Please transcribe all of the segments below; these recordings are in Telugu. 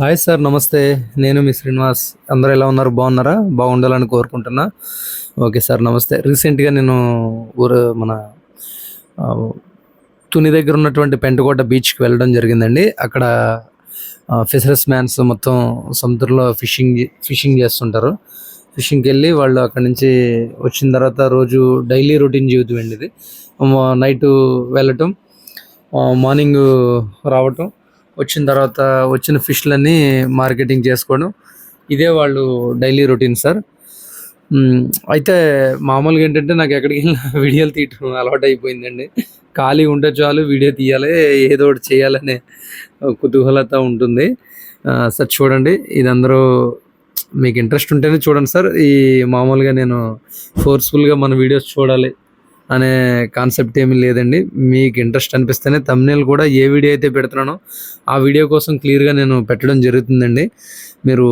హాయ్ సార్ నమస్తే. నేను మీ శ్రీనివాస్. అందరూ ఎలా ఉన్నారు? బాగున్నారా? బాగుండాలని కోరుకుంటున్నా. ఓకే సార్ నమస్తే. రీసెంట్గా నేను ఊరు మన తుని దగ్గర ఉన్నటువంటి పెంటకోట బీచ్కి వెళ్ళడం జరిగిందండి. అక్కడ ఫిషరస్ మ్యాన్స్ మొత్తం సముద్రంలో ఫిషింగ్ ఫిషింగ్ చేస్తుంటారు. ఫిషింగ్కి వెళ్ళి వాళ్ళు అక్కడ నుంచి వచ్చిన తర్వాత రోజు డైలీ రొటీన్ జీవితం అండి ఇది. నైట్ వెళ్ళటం మార్నింగ్ రావటం వచ్చిన తర్వాత వచ్చిన ఫిష్లన్నీ మార్కెటింగ్ చేసుకోవడం. ఇదే వాళ్ళు డైలీ రొటీన్ సార్. అయితే మామూలుగా ఏంటంటే నాకు ఎక్కడికి వెళ్ళినా వీడియోలు తీయటం అలవాటు అయిపోయిందండి ఖాళీ ఉంటే చాలు వీడియో తీయాలి ఏదో ఒకటి చేయాలనే కుతూహలత ఉంటుంది. సార్ చూడండి ఇది అందరూ మీకు ఇంట్రెస్ట్ ఉంటేనే చూడండి సార్. ఈ మామూలుగా నేను ఫోర్స్ఫుల్గా మన వీడియోస్ చూడాలి. అనే కాన్సెప్ట్ ఏమీ లేదండి. మీకు ఇంట్రెస్ట్ అనిపిస్తేనే తమ్నేల్ కూడా ఏ వీడియో అయితే పెడుతున్నానో ఆ వీడియో కోసం క్లియర్గా నేను పెట్టడం జరుగుతుందండి. మీరు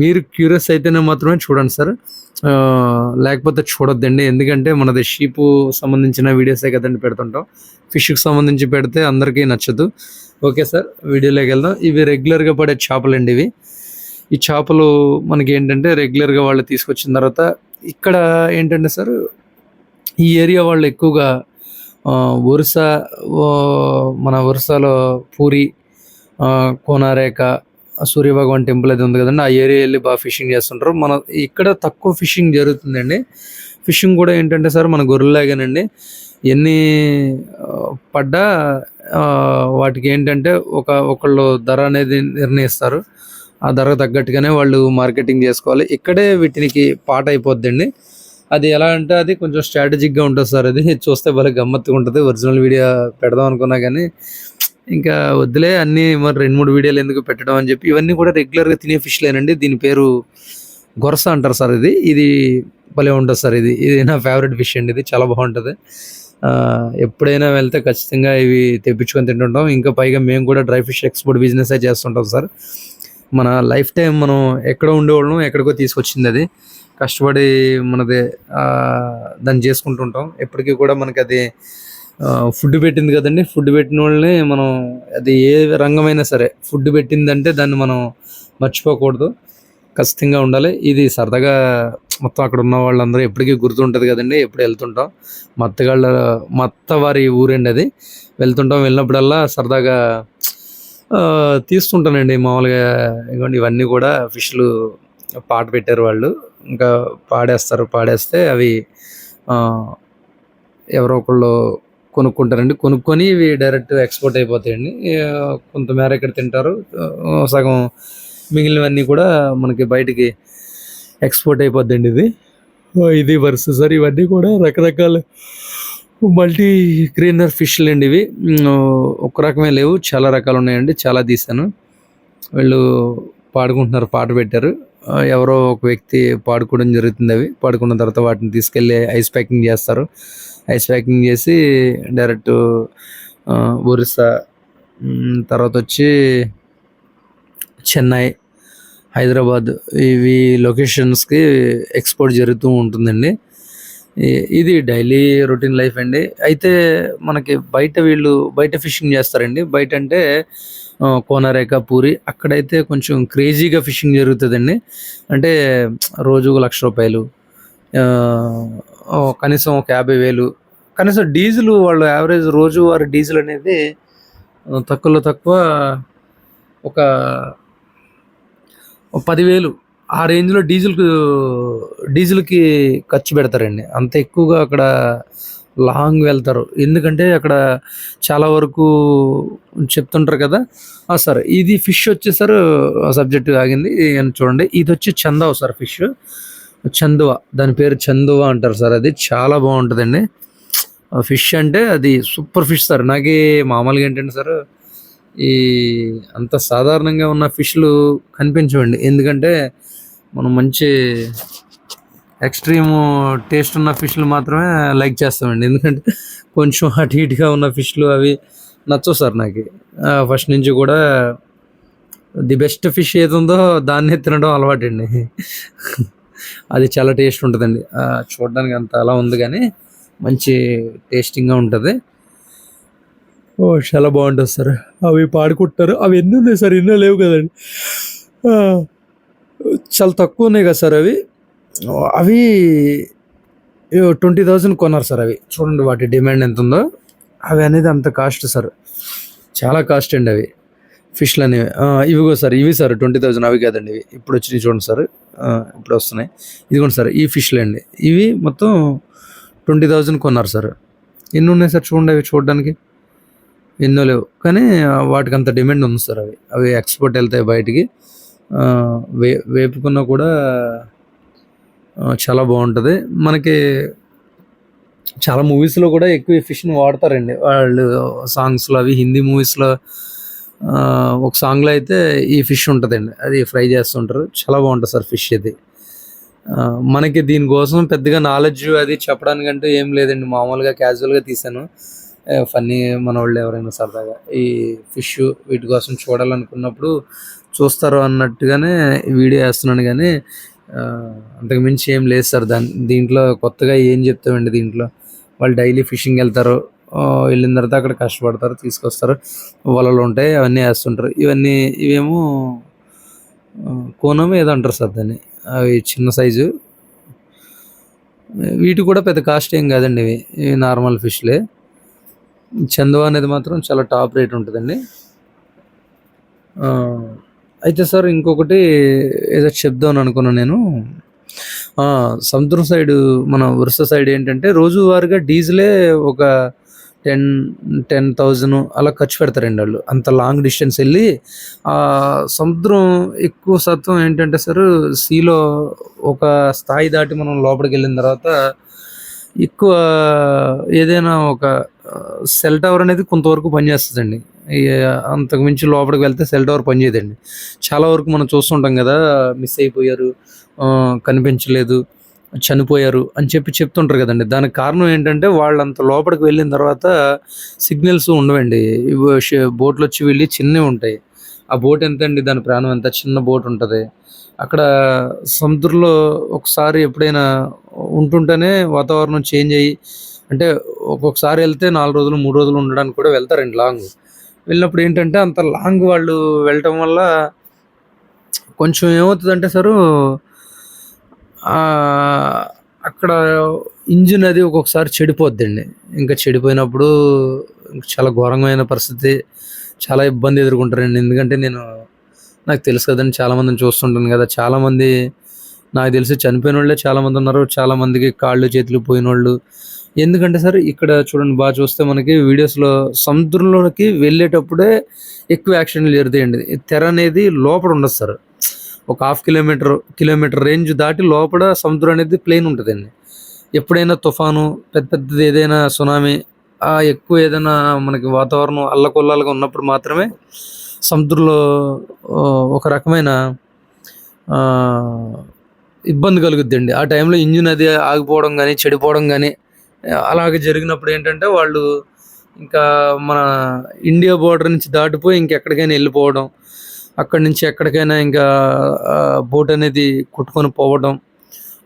మీరు క్యూరియస్ అయితేనే మాత్రమే చూడండి సార్. లేకపోతే చూడొద్దండి. ఎందుకంటే మనది షీపు సంబంధించిన వీడియోసే కదండి పెడుతుంటాం. ఫిష్కి సంబంధించి పెడితే అందరికీ నచ్చదు. ఓకే సార్ వీడియోలోకి వెళ్దాం. ఇవి రెగ్యులర్గా పడే చేపలండి ఇవి. ఈ చేపలు మనకి ఏంటంటే రెగ్యులర్గా వాళ్ళు తీసుకొచ్చిన తర్వాత ఇక్కడ ఏంటంటే సార్ ఈ ఏరియా వాళ్ళు ఎక్కువగా ఒరిస్సా మన ఒరిస్సాలో పూరి కోనారేక సూర్యభగవాన్ టెంపుల్ అది ఉంది కదండి ఆ ఏరియా వెళ్ళి బాగా ఫిషింగ్ చేస్తుంటారు. మన ఇక్కడ తక్కువ ఫిషింగ్ జరుగుతుందండి. ఫిషింగ్ కూడా ఏంటంటే సార్ మన గొర్రెలాగానండి ఎన్ని పడ్డా వాటికి ఏంటంటే ఒక ఒకళ్ళు ధర అనేది నిర్ణయిస్తారు. ఆ ధర తగ్గట్టుగానే వాళ్ళు మార్కెటింగ్ చేసుకోవాలి. ఇక్కడే వీటికి పాట అయిపోద్దండి అది ఎలా అంటే అది కొంచెం స్ట్రాటజిక్గా ఉంటుంది సార్ అది. చూస్తే భలే గమ్మత్తుగా ఉంటుంది. ఒరిజినల్ వీడియో పెడదాం అనుకున్నా కానీ ఇంకా వద్దులే అన్నీ మరి రెండు మూడు వీడియోలు ఎందుకు పెట్టడం అని చెప్పి ఇవన్నీ కూడా రెగ్యులర్గా తినే ఫిష్లేనండి దీని పేరు గొరస అంటారు సార్ ఇది. ఇది భలే ఉంటుంది సార్ ఇది. ఇది నా ఫేవరెట్ ఫిష్ అండి ఇది. చాలా బాగుంటుంది. ఎప్పుడైనా వెళ్తే ఖచ్చితంగా ఇవి తెప్పించుకొని తింటుంటాం. ఇంకా పైగా మేము కూడా డ్రై ఫిష్ ఎక్స్పోర్ట్ బిజినెస్ చేస్తుంటాం సార్. మన లైఫ్ టైం మనం ఎక్కడ ఉండేవాళ్ళం ఎక్కడికో తీసుకొచ్చింది అది. కష్టపడి మనది దాన్ని చేసుకుంటుంటాం. ఎప్పటికీ కూడా మనకి అది ఫుడ్ పెట్టింది కదండి. ఫుడ్ పెట్టిన వాళ్ళని మనం అది ఏ రంగమైనా సరే ఫుడ్ పెట్టిందంటే దాన్ని మనం మర్చిపోకూడదు. ఖచ్చితంగా ఉండాలి. ఇది సరదాగా మొత్తం అక్కడ ఉన్న వాళ్ళందరూ ఎప్పటికీ గుర్తుంటుంది కదండి. ఎప్పుడు వెళ్తుంటాం. మా అత్తగాళ్ళ మా అత్త వారి ఊరండి అది. వెళ్తుంటాం. వెళ్ళినప్పుడల్లా సరదాగా తీస్తుంటానండి మామూలుగా. ఇదిగోండి ఇవన్నీ కూడా ఫిష్లు పాట పెట్టారు వాళ్ళు. ఇంకా పాడేస్తారు. పాడేస్తే అవి ఎవరో ఒకళ్ళు కొనుక్కుంటారండి. కొనుక్కొని ఇవి డైరెక్ట్ ఎక్స్పోర్ట్ అయిపోతాయండి. కొంతమేర ఇక్కడ తింటారు. సగం మిగిలినవన్నీ కూడా మనకి బయటికి ఎక్స్పోర్ట్ అయిపోద్దండి ఇది. ఇది వరుస సార్. ఇవన్నీ కూడా రకరకాల మల్టీ గ్రీనర్ ఫిష్లు అండి ఇవి. ఒక రకమే లేవు. చాలా రకాలు ఉన్నాయండి. చాలా తీసాను వీళ్ళు పాడుకుంటున్నారు. పాట పెట్టారు. ఎవరో ఒక వ్యక్తి పాడుకోవడం జరుగుతుంది అవి. పాడుకున్న తర్వాత వాటిని తీసుకెళ్ళి ఐస్ ప్యాకింగ్ చేస్తారు. ఐస్ ప్యాకింగ్ చేసి డైరెక్ట్ ఒరిస్సా తర్వాత వచ్చి చెన్నై హైదరాబాద్ ఇవి లొకేషన్స్కి ఎక్స్పోర్ట్ జరుగుతూ ఉంటుందండి. ఇది డైలీ రొటీన్ లైఫ్ అండి. అయితే మనకి బయట వీళ్ళు బయట ఫిషింగ్ చేస్తారండి. బయట అంటే ఆ, కోనరేక పూరి అక్కడైతే కొంచెం క్రేజీగా ఫిషింగ్ జరుగుతుందండి. అంటే రోజు లక్ష రూపాయలు కనీసం ఒక యాభై వేలు. కనీసం డీజిల్ వాళ్ళు యావరేజ్ రోజు వారి డీజిల్ అనేది తక్కువలో తక్కువ ఒక ఒక పదివేలు ఆ రేంజ్లో డీజిల్ డీజిల్కి ఖర్చు పెడతారండి. అంత ఎక్కువగా అక్కడ లాంగ్ వెళ్తారు. ఎందుకంటే అక్కడ చాలా వరకు చెప్తుంటారు కదా. ఆ, సార్ ఇది ఫిష్ వచ్చేసారు సబ్జెక్ట్ ఆగింది. చూడండి. ఇది వచ్చి చందవ సార్ ఫిష్. చందువ దాని పేరు చందువ అంటారు సార్ అది. చాలా బాగుంటుందండి. ఫిష్ అంటే అది సూపర్ ఫిష్ సార్. నాకు మామూలుగా ఏంటంటే సార్ ఈ అంత సాధారణంగా ఉన్న ఫిష్లు కనిపించవండి. ఎందుకంటే మనం మంచి ఎక్స్ట్రీమ్ టేస్ట్ ఉన్న ఫిష్లు మాత్రమే లైక్ చేస్తామండి. ఎందుకంటే కొంచెం అటు ఇటుగా ఉన్న ఫిష్లు అవి నచ్చవు సార్ నాకు. ఫస్ట్ నుంచి కూడా ది బెస్ట్ ఫిష్ ఏది ఉందో దాన్నే తినడం అలవాటండి. అది చాలా టేస్ట్ ఉంటుందండి. చూడడానికి అంత అలా ఉంది కానీ మంచి టేస్టింగ్గా ఉంటుంది. ఓ చాలా బాగుంటుంది సార్. అవి పాడుకుంటారు. అవి ఎన్ని ఉన్నాయి సార్? ఎన్నో లేవు కదండి. చాలా తక్కువ ఉన్నాయి కదా సార్ అవి. అవి ట్వంటీ థౌజండ్ కొన్నారు సార్ అవి. చూడండి వాటి డిమాండ్ ఎంత ఉందో అవి అనేది అంత కాస్ట్ సార్. చాలా కాస్ట్ అండి అవి. ఫిష్లు అనేవి. ఇవిగో సార్ ఇవి సార్ ట్వంటీ థౌజండ్ అవి కాదండి ఇవి. ఇప్పుడు వచ్చినాయి చూడండి సార్. ఇప్పుడు వస్తున్నాయి. ఇదిగోండి సార్ ఈ ఫిష్లు అండి. ఇవి మొత్తం ట్వంటీ థౌజండ్ కొన్నారు సార్. ఎన్ని ఉన్నాయి సార్ చూడండి అవి చూడడానికి? ఎన్నో లేవు. కానీ వాటికి అంత డిమాండ్ ఉంది సార్ అవి. అవి ఎక్స్పోర్ట్ వెళ్తాయి బయటికి. వే వేపుకున్నా కూడా చాలా బాగుంటుంది. మనకి చాలా మూవీస్లో కూడా ఎక్కువ ఫిష్ని వాడతారండి. వాళ్ళు సాంగ్స్లో అవి హిందీ మూవీస్లో ఒక సాంగ్లో అయితే ఈ ఫిష్ ఉంటుందండి. అది ఫ్రై చేస్తుంటారు. చాలా బాగుంటుంది సార్ ఫిష్ అది మనకి దీనికోసం పెద్దగా నాలెడ్జ్ అది చెప్పడానికంటూ ఏం లేదండి. మామూలుగా క్యాజువల్గా తీసాను. ఫన్నీ మన వాళ్ళు ఎవరైనా సరదాగా ఈ ఫిష్ వీటి కోసం చూడాలనుకున్నప్పుడు చూస్తారు అన్నట్టుగానే వీడియో వేస్తున్నాను కానీ అంతకు మించి ఏం లేదు సార్. దాని దీంట్లో కొత్తగా ఏం చెప్తామండి దీంట్లో? వాళ్ళు డైలీ ఫిషింగ్ వెళ్తారు వెళ్ళిన తర్వాత అక్కడ కష్టపడతారు తీసుకొస్తారు. వలలు ఉంటాయి అవన్నీ వేస్తుంటారు. ఇవన్నీ ఇవేమో ఆ, కోనం ఏదో అంటారు సార్ దాన్ని. అవి చిన్న సైజు. వీటి కూడా పెద్ద కాస్ట్ ఏం కాదండి ఇవి. ఇవి నార్మల్ ఫిష్లే. చందవ అనేది మాత్రం చాలా టాప్ రేట్ ఉంటుందండి. అయితే సార్ ఇంకొకటి ఏదో చెప్దాం అనుకున్నాను నేను. సముద్రం సైడ్ మన వరుస సైడ్ ఏంటంటే రోజువారీగా డీజిలే ఒక టెన్ టెన్ థౌజండ్ అలా ఖర్చు పెడతారండి వాళ్ళు అంత లాంగ్ డిస్టెన్స్ వెళ్ళి సముద్రం ఎక్కువ శాతం ఏంటంటే సార్ సీలో ఒక స్థాయి దాటి మనం లోపలికి వెళ్ళిన తర్వాత ఎక్కువ ఏదైనా ఒక సెల్ టవర్ అనేది కొంతవరకు పనిచేస్తుందండి. అంతకు మించి లోపలికి వెళ్తే సెల్ టవర్ పనిచేయదండి. చాలా వరకు మనం చూస్తుంటాం కదా మిస్ అయిపోయారు కనిపించలేదు చనిపోయారు అని చెప్పి చెప్తుంటారు కదండి. దానికి కారణం ఏంటంటే వాళ్ళంత లోపలికి వెళ్ళిన తర్వాత సిగ్నల్స్ ఉండవండి. బోట్లు వచ్చి వెళ్ళి చిన్నవి ఉంటాయి. ఆ బోట్ ఎంత అండి దాని ప్రాణం ఎంత? చిన్న బోట్ ఉంటుంది. అక్కడ సముద్రంలో ఒకసారి ఎప్పుడైనా ఉంటుంటేనే వాతావరణం చేంజ్ అయ్యి అంటే ఒక్కొక్కసారి వెళ్తే నాలుగు రోజులు మూడు రోజులు ఉండడానికి కూడా వెళ్తారండి లాంగ్. వెళ్ళినప్పుడు ఏంటంటే అంత లాంగ్ వాళ్ళు వెళ్ళటం వల్ల కొంచెం ఏమవుతుందంటే సారు అక్కడ ఇంజిన్ అది ఒక్కొక్కసారి చెడిపోద్దండి. ఇంకా చెడిపోయినప్పుడు చాలా ఘోరమైన పరిస్థితి చాలా ఇబ్బంది ఎదుర్కొంటారండి. ఎందుకంటే నేను నాకు తెలుసు కదండి చాలామందిని చూస్తుంటాను కదా. చాలామంది నాకు తెలిసి చనిపోయిన వాళ్ళే చాలామంది ఉన్నారు. చాలామందికి కాళ్ళు చేతులు పోయిన వాళ్ళు ఎందుకంటే సార్ ఇక్కడ చూడండి బాగా చూస్తే మనకి వీడియోస్లో సముద్రంలోకి వెళ్ళేటప్పుడే ఎక్కువ యాక్సిడెంట్లు జరుగుతాయండి తెర అనేది లోపల ఉండదు సార్. ఒక హాఫ్ కిలోమీటర్ కిలోమీటర్ రేంజ్ దాటి లోపల సముద్రం అనేది ప్లెయిన్ ఉంటుందండి. ఎప్పుడైనా తుఫాను పెద్ద పెద్దది ఏదైనా సునామీ ఎక్కువ ఏదైనా మనకి వాతావరణం అల్లకొల్లాలుగా ఉన్నప్పుడు మాత్రమే సముద్రంలో ఒక రకమైన ఇబ్బంది కలుగుద్దండి. ఆ టైంలో ఇంజిన్ అది ఆగిపోవడం కానీ చెడిపోవడం కానీ అలాగే జరిగినప్పుడు ఏంటంటే వాళ్ళు ఇంకా మన ఇండియా బోర్డర్ నుంచి దాటిపోయి ఇంకెక్కడికైనా వెళ్ళిపోవడం అక్కడి నుంచి ఎక్కడికైనా ఇంకా బోట్ అనేది కొట్టుకొని పోవడం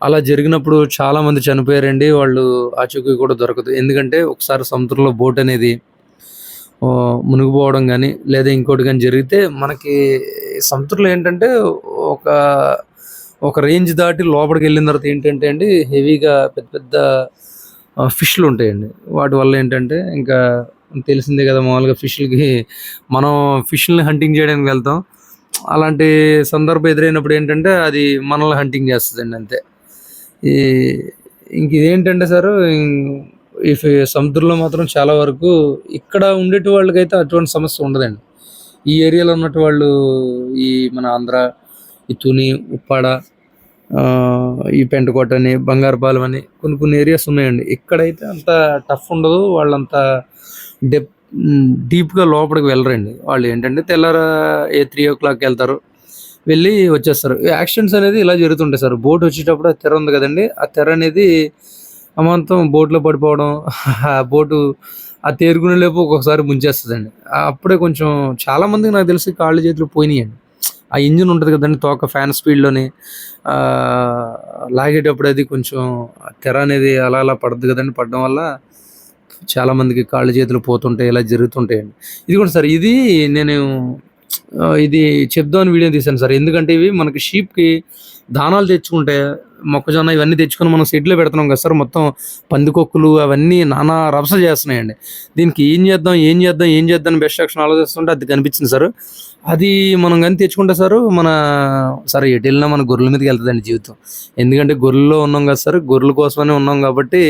అలా జరిగినప్పుడు చాలామంది చనిపోయారండి. వాళ్ళు ఆచూకీ కూడా దొరకదు. ఎందుకంటే ఒకసారి సముద్రంలో బోట్ అనేది మునిగిపోవడం కానీ లేదా ఇంకోటి కానీ జరిగితే మనకి సముద్రంలో ఏంటంటే ఒక ఒక రేంజ్ దాటి లోపలికి వెళ్ళిన తర్వాత ఏంటంటే అండి హెవీగా పెద్ద పెద్ద ఫిష్లు ఉంటాయండి. వాటి వల్ల ఏంటంటే ఇంకా తెలిసిందే కదా మామూలుగా ఫిష్లకి. మనం ఫిష్ని హంటింగ్ చేయడానికి వెళ్తాం. అలాంటి సందర్భం ఎదురైనప్పుడు ఏంటంటే అది మనల్ని హంటింగ్ చేస్తుందండి అంతే. ఈ ఇంక ఇదేంటంటే సార్ ఈ సముద్రంలో మాత్రం చాలా వరకు ఇక్కడ ఉండేటి వాళ్ళకైతే అటువంటి సమస్య ఉండదండి. ఈ ఏరియాలో ఉన్నట్టు వాళ్ళు ఈ మన ఆంధ్ర ఈ తుని ఉప్పాడ ఈ పెంటకోట అని బంగారుపాలెం అని కొన్ని కొన్ని ఏరియాస్ ఉన్నాయండి. ఇక్కడైతే అంత టఫ్ ఉండదు వాళ్ళంత డెప్ డీప్గా లోపలికి వెళ్ళరండి. వాళ్ళు ఏంటంటే తెల్లార ఏ త్రీ ఓ క్లాక్ వెళ్తారు వెళ్ళి వచ్చేస్తారు. ఈ యాక్సిడెంట్స్ అనేది ఇలా జరుగుతుంటాయి సార్. బోట్ వచ్చేటప్పుడు ఆ తెర ఉంది కదండి ఆ తెర అనేది అమాంతం బోట్లో పడిపోవడం ఆ బోటు ఆ తేరుకునే లేపు ఒక్కొక్కసారి ముంచేస్తుందండి. అప్పుడే కొంచెం చాలా మందికి నాకు తెలిసి కాళ్ళు చేతులు పోయినాయండి. ఆ ఇంజిన్ ఉంటుంది కదండి తోక ఫ్యాన్ స్పీడ్లోని లాగేటప్పుడు అది కొంచెం తెర అనేది అలా అలా పడుతుంది కదండి పడడం వల్ల చాలామందికి కాళ్ళు చేతులు పోతుంటాయి ఇలా జరుగుతుంటాయండి. ఇది కూడా సార్ ఇది నేను ఇది చెప్దామని వీడియో తీశాను సార్. ఎందుకంటే ఇవి మనకి షీప్కి దానాలు తెచ్చుకుంటే మొక్కజొన్న ఇవన్నీ తెచ్చుకొని మనం షెడ్లో పెడుతున్నాం కదా సార్ మొత్తం పందికొక్కులు అవన్నీ నానా రభస చేస్తున్నాయండి. దీనికి ఏం చేద్దాం ఏం చేద్దాం ఏం చేద్దాం బెస్ట్ యాక్షన్ ఆలోచిస్తుంటే అది కనిపించింది సార్. అది మనం కానీ తెచ్చుకుంటే సార్ మన సరే ఎటు వెళ్ళినా మన గొర్రెల మీదకి వెళ్తుందండి జీవితం. ఎందుకంటే గొర్రెల్లో ఉన్నాం కదా సార్ గొర్రెల కోసమనే ఉన్నాం కాబట్టి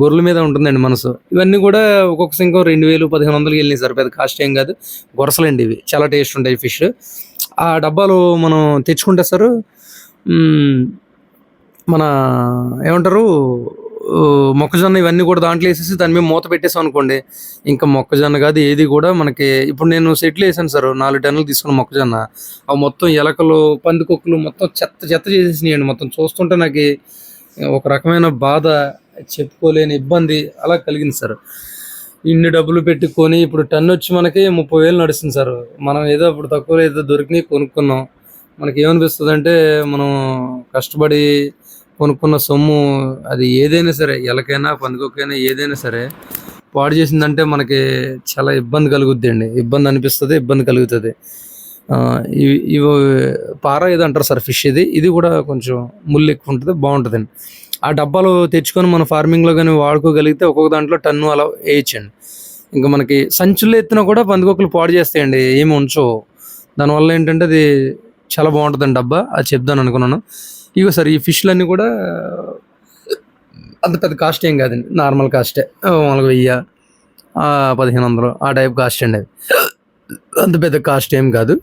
గొర్రెల మీద ఉంటుందండి మనసు. ఇవన్నీ కూడా ఒక్కొక్క ఇంకో రెండు వేలు పదిహేను వందలకి వెళ్ళినాయి సార్ పెద్ద కాస్ట్ ఏం కాదు. గొరసలండి ఇవి చాలా టేస్ట్ ఉంటాయి ఫిష్. ఆ డబ్బాలు మనం తెచ్చుకుంటే సార్ మన ఏమంటారు మొక్కజొన్న ఇవన్నీ కూడా దాంట్లో వేసేసి దాని మీద మూత పెట్టేసాం అనుకోండి. ఇంకా మొక్కజొన్న కాదు ఏది కూడా మనకి ఇప్పుడు నేను సెటిల్ వేసాను సార్ నాలుగు టన్నులు తీసుకున్న మొక్కజొన్న. అవి మొత్తం ఎలకలు పందికొక్కులు మొత్తం చెత్త చెత్త చేసేసినాయండి. మొత్తం చూస్తుంటే నాకు ఒక రకమైన బాధ చెప్పుకోలేని ఇబ్బంది అలా కలిగింది సార్. ఇన్ని డబ్బులు పెట్టుకొని ఇప్పుడు టన్ వచ్చి మనకి ముప్పై వేలు నడుస్తుంది సార్. మనం ఏదో అప్పుడు తక్కువ ఏదో దొరికినాయి కొనుక్కున్నాం. మనకి ఏమనిపిస్తుంది అంటే మనం కష్టపడి కొనుక్కున్న సొమ్ము అది ఏదైనా సరే ఎలకైనా పందుకొకైనా ఏదైనా సరే పాడు చేసిందంటే మనకి చాలా ఇబ్బంది కలుగుద్ది అండి. ఇబ్బంది అనిపిస్తుంది ఇబ్బంది కలుగుతుంది. ఇవి ఇవి పార ఏదో అంటారు సార్ ఫిష్ ఇది. ఇది కూడా కొంచెం ముళ్ళు ఎక్కువ ఉంటుంది బాగుంటుందండి ఆ డబ్బాలు తెచ్చుకొని మన ఫార్మింగ్లో కానీ వాడుకోగలిగితే ఒక్కొక్క దాంట్లో టన్ను అలా వేయచ్చండి. ఇంకా మనకి సంచుల్లో ఎత్తినా కూడా పందికొక్కులు పాడు చేస్తాయండి ఏమి ఉంచవు. దానివల్ల ఏంటంటే అది చాలా బాగుంటుందండి డబ్బా. అది చెప్దాను అనుకున్నాను. ఇగో సార్ ఈ ఫిష్లన్నీ కూడా అంత పెద్ద కాస్ట్ ఏం కాదండి. నార్మల్ కాస్టే. మామూలుగా వెయ్యి పదిహేను వందలు ఆ టైప్ కాస్ట్ అండి అవి అంత పెద్ద కాస్ట్ ఏం కాదు.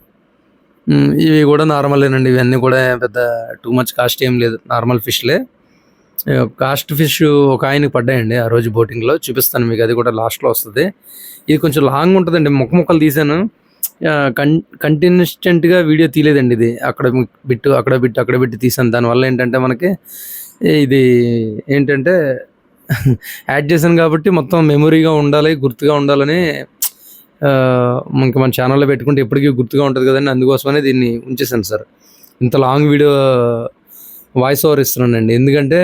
ఇవి కూడా నార్మలేనండి. ఇవన్నీ కూడా పెద్ద టూ మచ్ కాస్ట్ ఏం లేదు. నార్మల్ ఫిష్లే. కాస్ట్ ఫిష్ ఒక ఆయనకి పడ్డాయండి ఆ రోజు బోటింగ్లో. చూపిస్తాను మీకు అది కూడా లాస్ట్లో వస్తుంది. ఇది కొంచెం లాంగ్ ఉంటుందండి. ముక్క ముక్కలు తీసాను. కన్ కంటిన్యూస్టెంట్గా వీడియో తీయలేదండి ఇది. అక్కడ బిట్టు అక్కడ బిట్టు అక్కడ బిట్టు తీసాను దానివల్ల ఏంటంటే మనకి ఇది ఏంటంటే యాడ్ చేశాను కాబట్టి మొత్తం మెమొరీగా ఉండాలి గుర్తుగా ఉండాలని మనకి మన ఛానల్లో పెట్టుకుంటే ఎప్పటికీ గుర్తుగా ఉంటుంది కదండి. అందుకోసమనే దీన్ని ఉంచేసాను సార్. ఇంత లాంగ్ వీడియో వాయిస్ ఓవర్ ఇస్తున్నానండి. ఎందుకంటే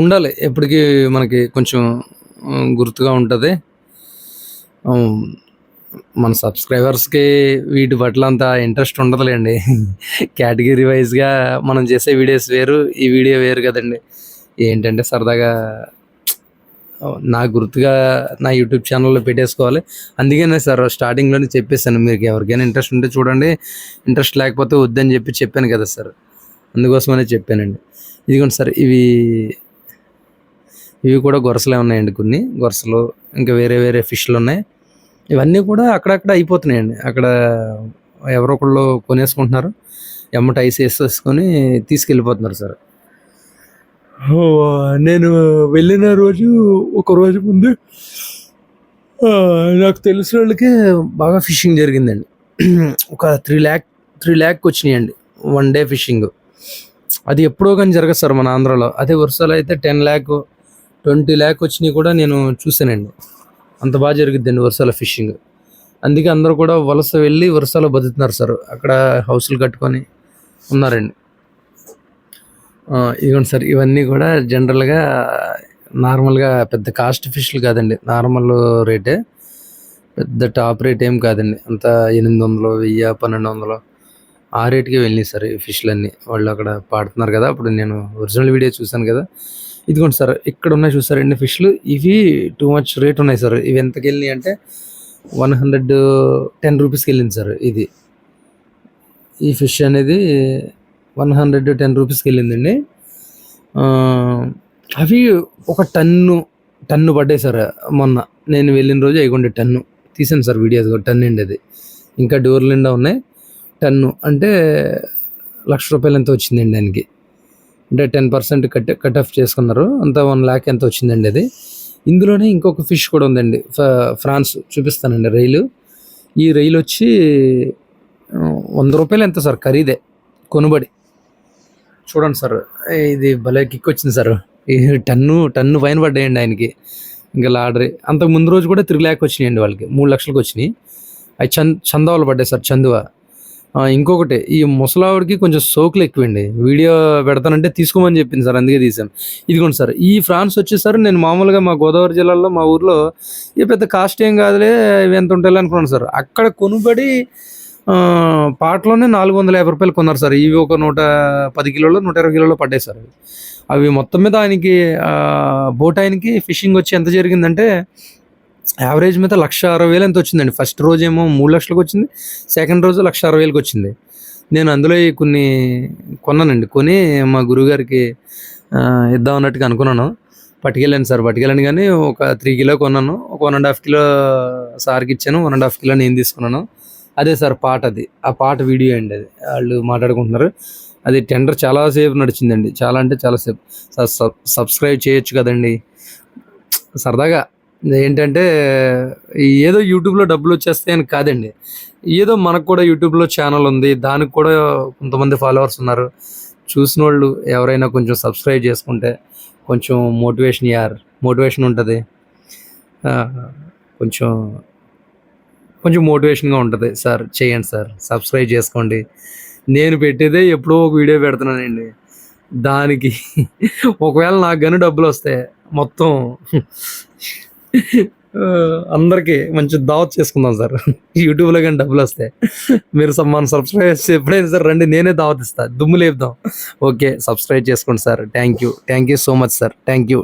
ఉండాలి. ఎప్పటికీ మనకి కొంచెం గుర్తుగా ఉంటుంది. మన సబ్స్క్రైబర్స్కి వీటి పట్ల అంత ఇంట్రెస్ట్ ఉండదులేండి. కేటగిరీ వైజ్గా మనం చేసే వీడియోస్ వేరు ఈ వీడియో వేరు కదండి. ఏంటంటే సరదాగా నా గుర్తుగా నా యూట్యూబ్ ఛానల్లో పెట్టేసుకోవాలి. అందుకనే సార్ స్టార్టింగ్లోనే చెప్పేసాను మీకు ఎవరికైనా ఇంట్రెస్ట్ ఉంటే చూడండి ఇంట్రెస్ట్ లేకపోతే వద్దని చెప్పి చెప్పాను కదా సార్. అందుకోసమనే చెప్పానండి. ఇదిగోండి సార్ ఇవి ఇవి కూడా గొరసలే ఉన్నాయండి కొన్ని. గొరసలు ఇంకా వేరే వేరే ఫిష్లు ఉన్నాయి ఇవన్నీ కూడా అక్కడక్కడ అయిపోతున్నాయండి. అక్కడ ఎవరో ఒకళ్ళు కొనేసుకుంటున్నారు. ఎమ్మట ఐస్ వేసేసుకొని తీసుకెళ్ళిపోతున్నారు సార్. నేను వెళ్ళిన రోజు ఒక రోజు ముందు నాకు తెలిసిన వాళ్ళకి బాగా ఫిషింగ్ జరిగిందండి. ఒక త్రీ ల్యాక్ త్రీ ల్యాక్ వచ్చినాయండి. One day fishing. అది ఎప్పుడో కానీ జరగదు సార్ మన ఆంధ్రాలో. అదే వరుసలో అయితే టెన్ ల్యాక్ ట్వంటీ ల్యాక్ వచ్చినాయి కూడా నేను చూసానండి అంత బాగా జరుగుద్దండి వర్షాల ఫిషింగ్. అందుకే అందరూ కూడా వలస వెళ్ళి వరుసలో బతుకుతున్నారు సార్. అక్కడ హౌస్లు కట్టుకొని ఉన్నారండి. ఇదిగోండి సార్ ఇవన్నీ కూడా జనరల్గా నార్మల్గా పెద్ద కాస్ట్ ఫిష్లు కాదండి. నార్మల్ రేటే. పెద్ద టాప్ రేట్ ఏం కాదండి. అంత ఎనిమిది వందలు వెయ్యి పన్నెండు వందలు ఆ రేట్కి వెళ్ళినాయి సార్ ఈ ఫిష్లన్నీ. వాళ్ళు అక్కడ పాడుతున్నారు కదా అప్పుడు నేను ఒరిజినల్ వీడియో చూశాను కదా. ఇదిగోండి సార్ ఇక్కడ ఉన్నాయి చూసారండి ఫిష్లు. ఇవి టూ మచ్ రేట్ ఉన్నాయి సార్. ఇవి ఎంతకి వెళ్ళినాయి అంటే వన్ హండ్రెడ్ టెన్ రూపీస్కి వెళ్ళింది సార్ ఇది. ఈ ఫిష్ అనేది వన్ హండ్రెడ్ టెన్ రూపీస్కి వెళ్ళిందండి అవి ఒక టన్ను టన్ను పడ్డాయి సార్ మొన్న. నేను వెళ్ళిన రోజు అయికొండే టన్ను. తీసాను సార్ వీడియోస్ కూడా టన్ అండి అది. ఇంకా డోర్ నిండా ఉన్నాయి. టన్ను అంటే లక్ష రూపాయలు ఎంత వచ్చిందండి దానికి అంటే ten percent cut cut off చేసుకున్నారు. అంత వన్ ల్యాక్ ఎంత వచ్చిందండి అది. ఇందులోనే ఇంకొక ఫిష్ కూడా ఉందండి. ఫ- ఫ్రాన్స్ చూపిస్తానండి రైలు. ఈ రైలు వచ్చి వంద రూపాయలు ఎంత సార్? ఖరీదే. కొనుబడి. చూడండి సార్ ఇది భలే కిక్ వచ్చింది సార్. ఈ టన్ను టన్ను పైన పడ్డాయండి ఆయనకి. ఇంకా లాడరీ అంతకు ముందు రోజు కూడా త్రీ ల్యాక్ వచ్చినాయండి వాళ్ళకి. మూడు లక్షలకు వచ్చినాయి. అవి చంద్ చందవాలు పడ్డాయి సార్ చందువ. ఇంకొకటి ఈ ముసలావిడికి కొంచెం సోకులు ఎక్కువండి. వీడియో పెడతానంటే తీసుకోమని చెప్పింది సార్ అందుకే తీసాను ఇదిగోండి సార్ ఈ ఫ్రాన్స్ వచ్చేసరి నేను మామూలుగా మా గోదావరి జిల్లాలో మా ఊర్లో ఈ పెద్ద కాస్ట్ ఏం కాదులే ఇవి ఎంత ఉంటాయి అనుకున్నాను సార్. అక్కడ కొనుబడి పాటలోనే నాలుగు వందల యాభై రూపాయలు కొన్నారు సార్. ఇవి ఒక నూట పది కిలోలు నూట ఇరవై కిలోలు పడ్డాయి సార్. అవి. మొత్తం మీద ఆయనకి బోట్ ఆయనకి ఫిషింగ్ వచ్చి ఎంత జరిగిందంటే యావరేజ్ మీద లక్ష అరవై వేలు ఎంత వచ్చిందండి? ఫస్ట్ రోజు ఏమో మూడు లక్షలకు వచ్చింది. సెకండ్ రోజు లక్ష అరవై వేలకు వచ్చింది. నేను అందులో కొన్ని కొన్నానండి. కొని మా గురువుగారికి ఇద్దాం అన్నట్టుగా అనుకున్నాను. పట్టుకెళ్ళాను సార్. పట్టుకెళ్ళాను కానీ ఒక త్రీ కిలో కొన్నాను. ఒక వన్ అండ్ హాఫ్ కిలో సార్కి ఇచ్చాను. వన్ అండ్ హాఫ్ కిలో నేను తీసుకున్నాను. అదే సార్ పాట అది. ఆ పాట వీడియో అండి అది. వాళ్ళు మాట్లాడుకుంటున్నారు. అది టెండర్ చాలాసేపు నడిచిందండి. చాలా అంటే చాలాసేపు సబ్ సబ్స్క్రైబ్ చేయొచ్చు కదండి. సరదాగా ఏంటంటే ఏదో యూట్యూబ్లో డబ్బులు వచ్చేస్తాయని కాదండి. ఏదో మనకు కూడా యూట్యూబ్లో ఛానల్ ఉంది. దానికి కూడా కొంతమంది ఫాలోవర్స్ ఉన్నారు. చూసిన వాళ్ళు ఎవరైనా కొంచెం సబ్స్క్రైబ్ చేసుకుంటే కొంచెం మోటివేషన్ యార్ మోటివేషన్ ఉంటుంది. కొంచెం కొంచెం మోటివేషన్గా ఉంటుంది. సార్ చేయండి సార్. సబ్స్క్రైబ్ చేసుకోండి. నేను పెట్టేదే ఎప్పుడో ఒక వీడియో పెడుతున్నానండి. దానికి ఒకవేళ నాకు కానీ డబ్బులు వస్తాయి మొత్తం అందరికీ మంచి దావత్ చేసుకుందాం సార్. యూట్యూబ్లో కానీ డబ్బులు వస్తాయి మీరు మన సబ్స్క్రైబ్ చేస్తే ఎప్పుడైనా సార్ రండి నేనే దావత్ ఇస్తాను దుమ్ము లేపుదాం. ఓకే సబ్స్క్రైబ్ చేసుకోండి sir. Thank you. Thank you so much sir. Thank you.